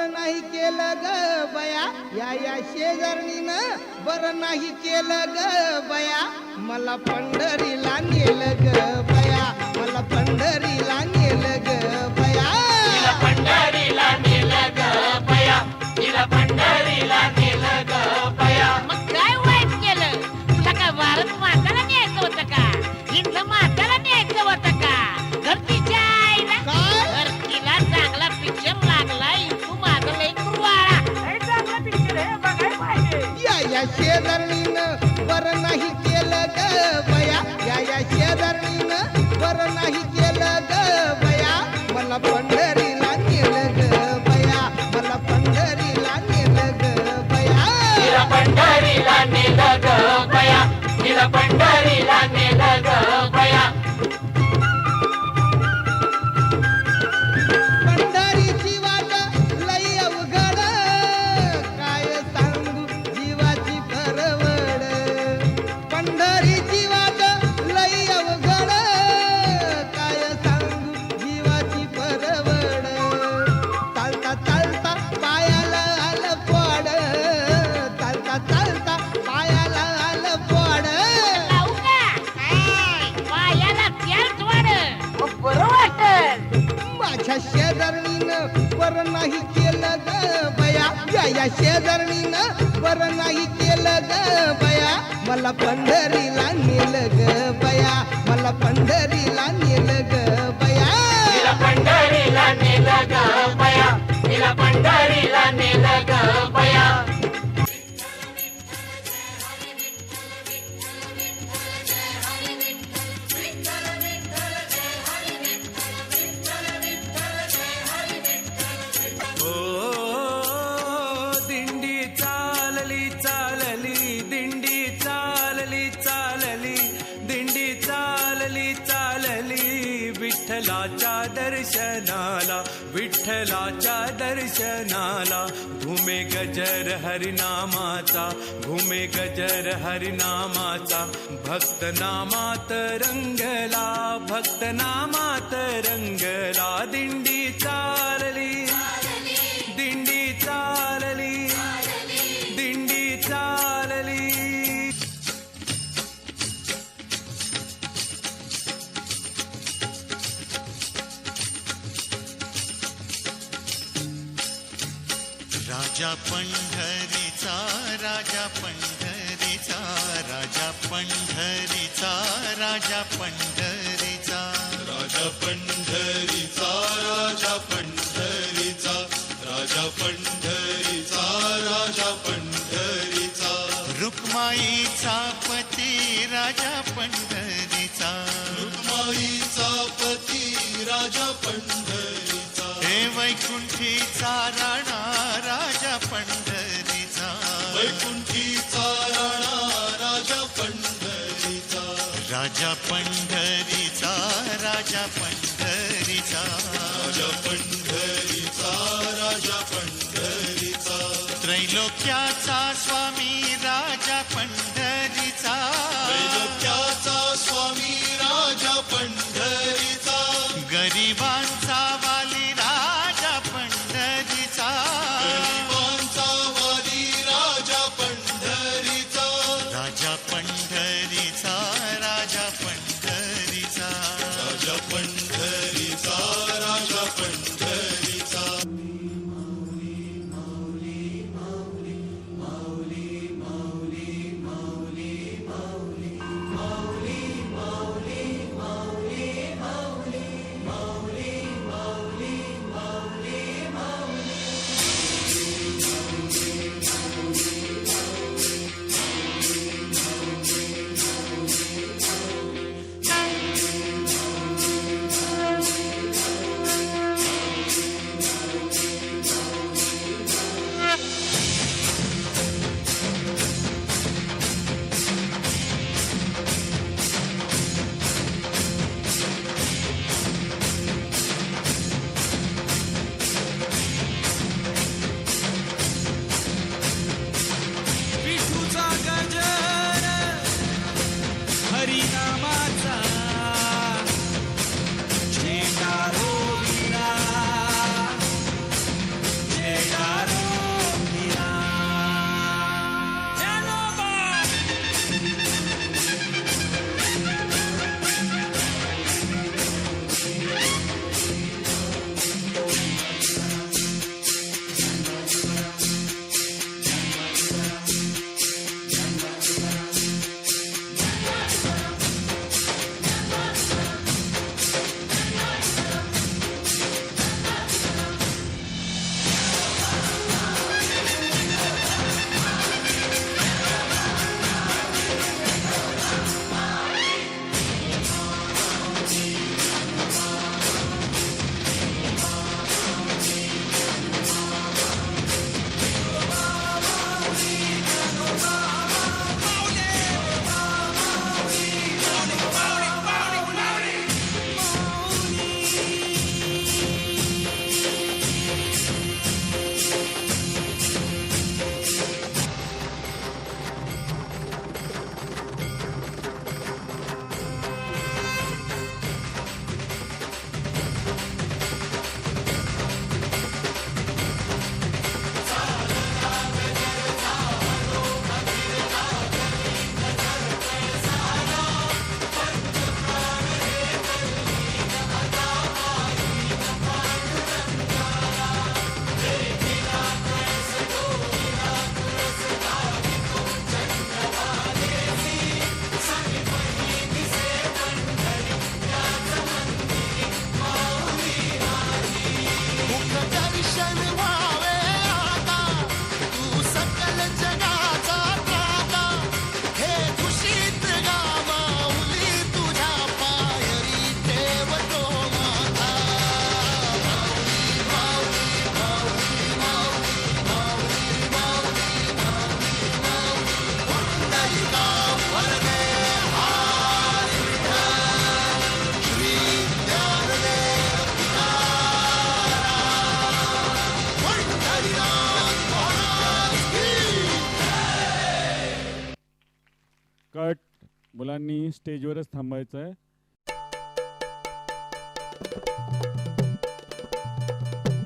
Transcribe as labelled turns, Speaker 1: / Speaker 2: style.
Speaker 1: बरं नाही केलं ग बया. या या शेजारणीनं बरं नाही केलं ग बया. मला पंढरीला नेलं ग बया. मला
Speaker 2: पंढरी
Speaker 1: या शेजारणीनं बर नाही केलं ग बया. मला पंढरीला नेलं ग बया. मला पंढरीला नेलं ग
Speaker 3: विठ्ठलाच्या दर्शनाला विठ्ठलाच्या दर्शनाला. घुमे गजर हरिनामाचा घुमे गजर हरिनामाचा. भक्त नामात रंगला भक्त नामात रंगला दिंडीचा.
Speaker 4: राजा पंढरीचा राजा पंढरीचा राजा पंढरीचा राजा पंढरीचा.
Speaker 5: राजा पंढरीचा राजा पंढरीचा राजा पंढरीचा राजा पंढरीचा.
Speaker 4: रुक्माईचा पती राजा पंढरीचा.
Speaker 5: रुक्माईचा पती राजा पंढरीचा.
Speaker 4: हे वैकुंठीचा राणा राजा पंढरीचा.
Speaker 5: वैकुंठीचा राणा राजा पंढरीचा.
Speaker 4: राजा पंढरीचा राजा पंढरीचा.
Speaker 5: राजा पंढरीचा राजा पंढरीचा.
Speaker 4: त्रैलोक्याचा स्वामी राजा पंढरीचा.
Speaker 5: त्रैलोक्याचा स्वामी
Speaker 6: मुलांनी स्टेजवरच थांबायचं आहे